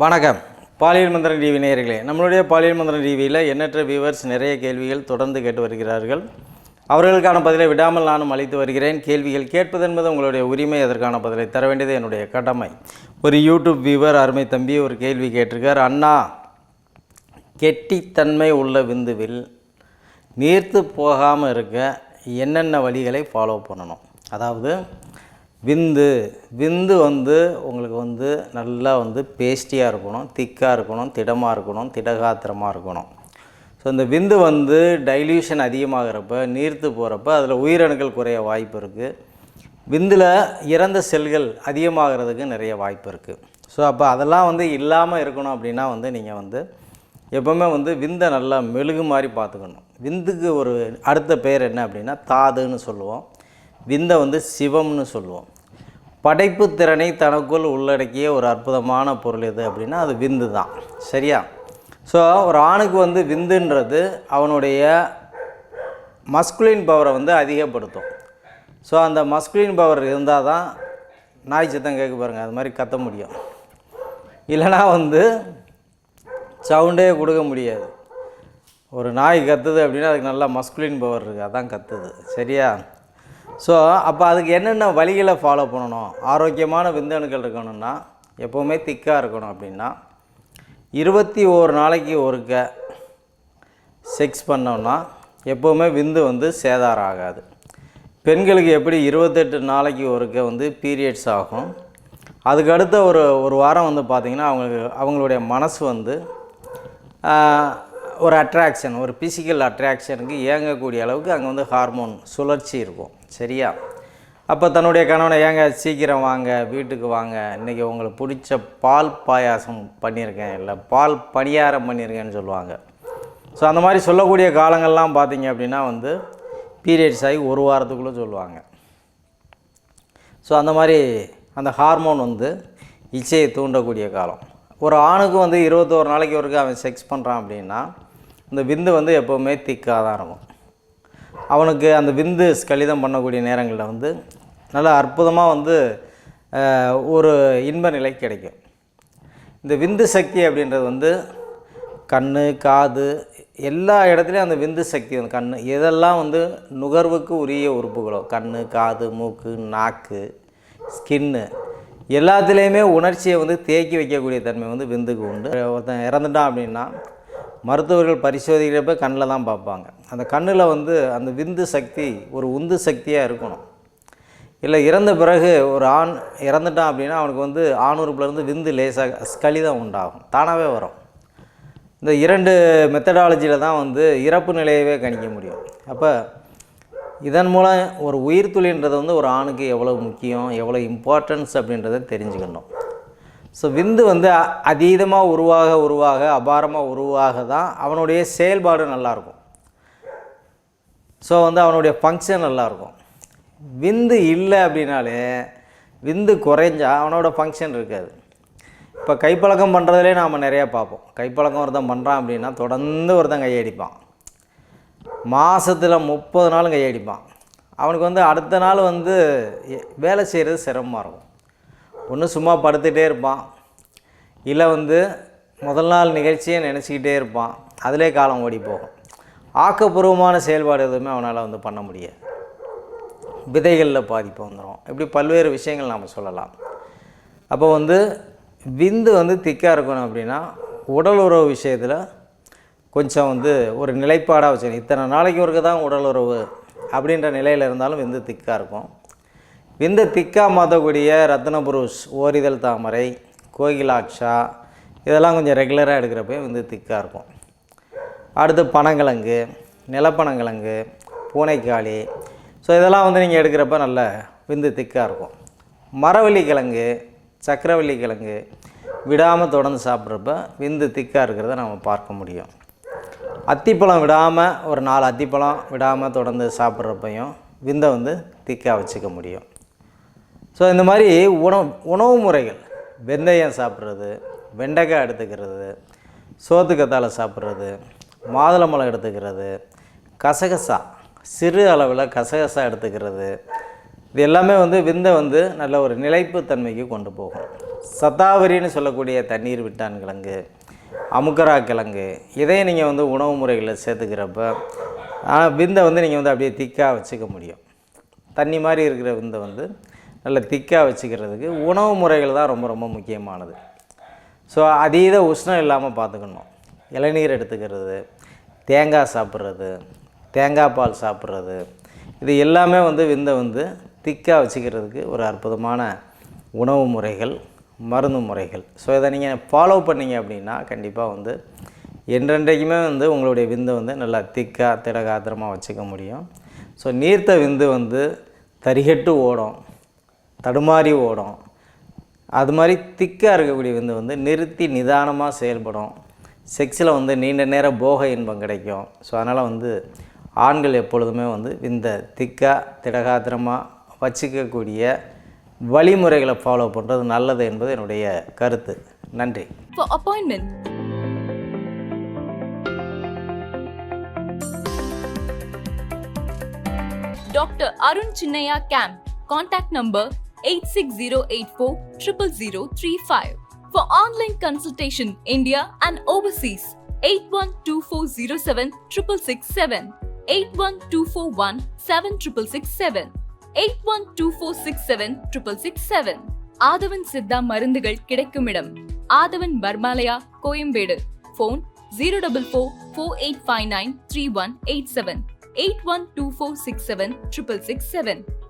வணக்கம். பாலியல் மந்திரன் டிவி நேயர்களே நம்மளுடைய பாலியல் மந்திரன் டிவியில் எண்ணற்ற வியூவர்ஸ் நிறைய கேள்விகள் தொடர்ந்து கேட்டு வருகிறார்கள். அவர்களுக்கான பதிலை விடாமல் நானும் அளித்து வருகிறேன். கேள்விகள் கேட்பது என்பது உங்களுடைய உரிமை அதற்கான பதிலை தர வேண்டியது என்னுடைய கடமை. ஒரு யூடியூப் வியூவர் அருமை தம்பி ஒரு கேள்வி கேட்டிருக்கார். அண்ணா கெட்டித்தன்மை உள்ள விந்துவில் நீர்த்து போகாமல் இருக்க என்னென்ன வழிகளை ஃபாலோ பண்ணணும்? அதாவது விந்து விந்து வந்து உங்களுக்கு வந்து நல்லா வந்து பேஸ்டியாக இருக்கணும் திக்காக இருக்கணும் திடமாக இருக்கணும் திடகாத்திரமாக இருக்கணும். ஸோ இந்த விந்து வந்து டைல்யூஷன் அதிகமாகிறப்ப நீர்த்து போகிறப்ப அதில் உயிரணுக்கள் குறைய வாய்ப்பு இருக்குது விந்தில் இறந்த செல்கள் அதிகமாகிறதுக்கு நிறைய வாய்ப்பு இருக்குது ஸோ அப்போ அதெல்லாம் வந்து இல்லாமல் இருக்கணும் அப்படின்னா வந்து நீங்கள் வந்து எப்போவுமே வந்து விந்தை நல்லா மெழுகு மாதிரி பார்த்துக்கணும். விந்துக்கு ஒரு அடுத்த பேர் என்ன அப்படின்னா தாதுன்னு சொல்லுவோம். விந்தை வந்து சிவம்னு சொல்லுவோம். படைப்பு திறனை தனக்குள் உள்ளடக்கிய ஒரு அற்புதமான பொருள் எது அப்படின்னா அது விந்து தான். சரியா? ஸோ ஒரு ஆணுக்கு வந்து விந்துன்றது அவனுடைய மஸ்குலின் பவரை வந்து அதிகப்படுத்தும். ஸோ அந்த மஸ்குலின் பவர் இருந்தால் தான் நாய் சத்தம் கேட்க பாருங்கள் அது மாதிரி கத்த முடியும். இல்லைனா வந்து சவுண்டே கொடுக்க முடியாது. ஒரு நாய் கத்துது அப்படின்னா அதுக்கு நல்லா மஸ்குலின் பவர் இருக்குது அதான் கத்துது. சரியா? ஸோ அப்போ அதுக்கு என்னென்ன வழிகளை ஃபாலோ பண்ணணும்? ஆரோக்கியமான விந்தணுக்கள் இருக்கணும்னா எப்போவுமே திக்காக இருக்கணும் அப்படின்னா இருபத்தி ஓரு நாளைக்கு ஒருக்க செக்ஸ் பண்ணோம்னா எப்போவுமே விந்து வந்து சேதாரம் ஆகாது. பெண்களுக்கு எப்படி இருபத்தெட்டு நாளைக்கு ஒருக்க வந்து பீரியட்ஸ் ஆகும்? அதுக்கு அடுத்த ஒரு ஒரு வாரம் வந்து பார்த்திங்கன்னா அவங்களுக்கு அவங்களுடைய மனசு வந்து ஒரு அட்ராக்ஷன் ஒரு ஃபிசிக்கல் அட்ராக்ஷனுக்கு இயங்கக்கூடிய அளவுக்கு அங்கே வந்து ஹார்மோன் சுழற்சி இருக்கும். சரியா? அப்போ தன்னுடைய கணவனை ஏங்க சீக்கிரம் வாங்க வீட்டுக்கு வாங்க. இன்றைக்கி உங்களுக்கு பிடிச்ச பால் பாயாசம் பண்ணியிருக்கேன் இல்லை பால் பணியாரம் பண்ணியிருக்கேன்னு சொல்லுவாங்க. ஸோ அந்த மாதிரி சொல்லக்கூடிய காலங்கள்லாம் பார்த்தீங்க அப்படின்னா வந்து பீரியட்ஸ் ஆகி ஒரு வாரத்துக்குள்ளே சொல்லுவாங்க. ஸோ அந்த மாதிரி அந்த ஹார்மோன் வந்து இச்சையை தூண்டக்கூடிய காலம். ஒரு ஆணுக்கு வந்து இருபத்தோரு நாளைக்கு ஒருக்க அவன் செக்ஸ் பண்ணுறான் அப்படின்னா இந்த விந்து வந்து எப்போவுமே திக்காக தான் இருக்கும். அவனுக்கு அந்த விந்து ஸ்கலிதம் பண்ணக்கூடிய நேரங்களில் வந்து நல்ல அற்புதமாக வந்து ஒரு இன்ப நிலை கிடைக்கும். இந்த விந்து சக்தி அப்படின்றது வந்து கண் காது எல்லா இடத்துலையும் அந்த விந்து சக்தி வந்து கண் இதெல்லாம் வந்து நுகர்வுக்கு உரிய உறுப்புகளோ கண் காது மூக்கு நாக்கு ஸ்கின்னு எல்லாத்துலேயுமே உணர்ச்சியை வந்து தேக்கி வைக்கக்கூடிய தன்மை வந்து விந்துக்கு உண்டு. ஒருத்தன் இறந்துட்டான் அப்படின்னா மருத்துவர்கள் பரிசோதிக்கிறப்ப கண்ணில் தான் பார்ப்பாங்க. அந்த கண்ணில் வந்து அந்த விந்து சக்தி ஒரு உந்து சக்தியாக இருக்கணும். இல்லை இறந்த பிறகு ஒரு ஆண் இறந்துட்டான் அப்படின்னா அவனுக்கு வந்து ஆணுறுப்புலேருந்து விந்து லேசாக ஸ்கலிதம் உண்டாகும். தானாகவே வரும். இந்த இரண்டு மெத்தடாலஜியில் தான் வந்து இறப்பு நிலையவே கணிக்க முடியும். அப்போ இதன் மூலம் ஒரு உயிர் துளின்றது வந்து ஒரு ஆணுக்கு எவ்வளோ முக்கியம் எவ்வளோ இம்பார்ட்டன்ஸ் அப்படின்றத தெரிஞ்சுக்கணும். ஸோ விந்து வந்து அ- அதீதமாக உருவாக உருவாக அபாரமாக உருவாக தான் அவனுடைய செயல்பாடு நல்லாயிருக்கும் ஸோ வந்து அவனுடைய ஃபங்க்ஷன் நல்லாயிருக்கும் விந்து இல்லை அப்படின்னாலே விந்து குறைஞ்சா அவனோட ஃபங்க்ஷன் இருக்காது. இப்போ கைப்பழக்கம் பண்ணுறதுலே நாம் நிறையா பார்ப்போம். கைப்பழக்கம் ஒருத்தன் பண்ணுறான் அப்படின்னா தொடர்ந்து ஒருத்தன் கையடிப்பான் மாதத்தில் முப்பது நாளும் கையடிப்பான் அவனுக்கு வந்து அடுத்த நாள் வந்து வேலை செய்கிறது சிரமமாக இருக்கும். ஒன்று சும்மா படுத்துகிட்டே இருப்பான். இல்லை வந்து முதல் நாள் நிகழ்ச்சியை நினச்சிக்கிட்டே இருப்பான். அதிலே காலம் ஓடி போகும். ஆக்கப்பூர்வமான செயல்பாடு எதுவுமே அவனால் வந்து பண்ண முடியாது. விதைகளில் பாதிப்பு வந்துடும் இப்படி பல்வேறு விஷயங்கள் நாம் சொல்லலாம். அப்போ வந்து விந்து வந்து திக்காக இருக்கணும் அப்படின்னா உடல் உறவு விஷயத்தில் கொஞ்சம் வந்து ஒரு நிலைப்பாடாக வச்சுக்கணும். இத்தனை நாளைக்கு ஒருக்க தான் உடல் உறவு அப்படின்ற நிலையில் இருந்தாலும் விந்து திக்காக இருக்கும். விந்து திக்கா மாற்றக்கூடிய ரத்னபுருஷ் ஓரிதழ் தாமரை கோகிலாட்சா இதெல்லாம் கொஞ்சம் ரெகுலராக எடுக்கிறப்ப விந்து திக்காக இருக்கும். அடுத்து பனங்கிழங்கு நிலப்பனங்கிழங்கு பூனைக்காளி. ஸோ இதெல்லாம் வந்து நீங்கள் எடுக்கிறப்ப நல்ல விந்து திக்காக இருக்கும். மரவள்ளி கிழங்கு சக்கரவள்ளி கிழங்கு விடாமல் தொடர்ந்து சாப்பிட்றப்ப விந்து திக்காக இருக்கிறத நம்ம பார்க்க முடியும். அத்திப்பழம் விடாமல் ஒரு நாலு அத்திப்பழம் விடாமல் தொடர்ந்து சாப்பிட்றப்பையும் விந்தை வந்து திக்காக வச்சுக்க முடியும். ஸோ இந்த மாதிரி உணவு உணவு முறைகள். வெந்தயம் சாப்பிட்றது வெண்டைக்காய் எடுத்துக்கிறது சோத்துக்கத்தாழை சாப்பிட்றது மாதுளம்பழம் எடுத்துக்கிறது கசகசா சிறு அளவில் கசகசா எடுத்துக்கிறது. இது எல்லாமே வந்து விந்தை வந்து நல்ல ஒரு நிலைப்பு தன்மைக்கு கொண்டு போகும். சத்தாவரின்னு சொல்லக்கூடிய தண்ணீர் விட்டான் கிழங்கு அமுக்கரா கிழங்கு இதையும் நீங்கள் வந்து உணவு முறைகளில் சேர்த்துக்கிறப்ப விந்தை வந்து நீங்கள் வந்து அப்படியே திக்காக வச்சுக்க முடியும். தண்ணி மாதிரி இருக்கிற விந்தை வந்து நல்ல திக்காக வச்சுக்கிறதுக்கு உணவு முறைகள் தான் ரொம்ப ரொம்ப முக்கியமானது. ஸோ அதீத உஷ்ணம் இல்லாமல் பார்த்துக்கணும் இளநீர் எடுத்துக்கிறது தேங்காய் சாப்பிட்றது தேங்காய் பால் சாப்பிட்றது இது எல்லாமே வந்து விந்தை வந்து திக்காக வச்சுக்கிறதுக்கு ஒரு அற்புதமான உணவு முறைகள் மருந்து முறைகள். ஸோ இதை நீங்கள் ஃபாலோ பண்ணீங்க அப்படின்னா கண்டிப்பாக வந்து என்றென்றைக்குமே வந்து உங்களுடைய விந்தை வந்து நல்லா திக்காக திடகாத்திரமாக வச்சுக்க முடியும். ஸோ நீர்த்த விந்து வந்து தரிகட்டு ஓடும். தடுமாறி ஓடும். அது மாதிரி திக்காக இருக்கக்கூடிய விந்து வந்து நிறுத்தி நிதானமாக செயல்படும். செக்ஸில் வந்து நீண்ட நேரம் போக இன்பம் கிடைக்கும். ஸோ அதனால் வந்து ஆண்கள் எப்பொழுதுமே வந்து இந்த திக்காக திடகாத்திரமாக வச்சுக்கக்கூடிய வழிமுறைகளை ஃபாலோ பண்ணுறது நல்லது என்பது என்னுடைய கருத்து. நன்றி. Doctor Arun Chinnaiya Arun contact number Contact 86084 00035. For online consultation, India and overseas, 812407 667, 81241 7667, 812467 667. Aadhavan Siddha மருந்துகள் கிடைக்கும் இடம் Aadhavan Pharmalaya Koyambedu phone zero double four four eight five nine three one eight seven eight one two four six seven triple six seven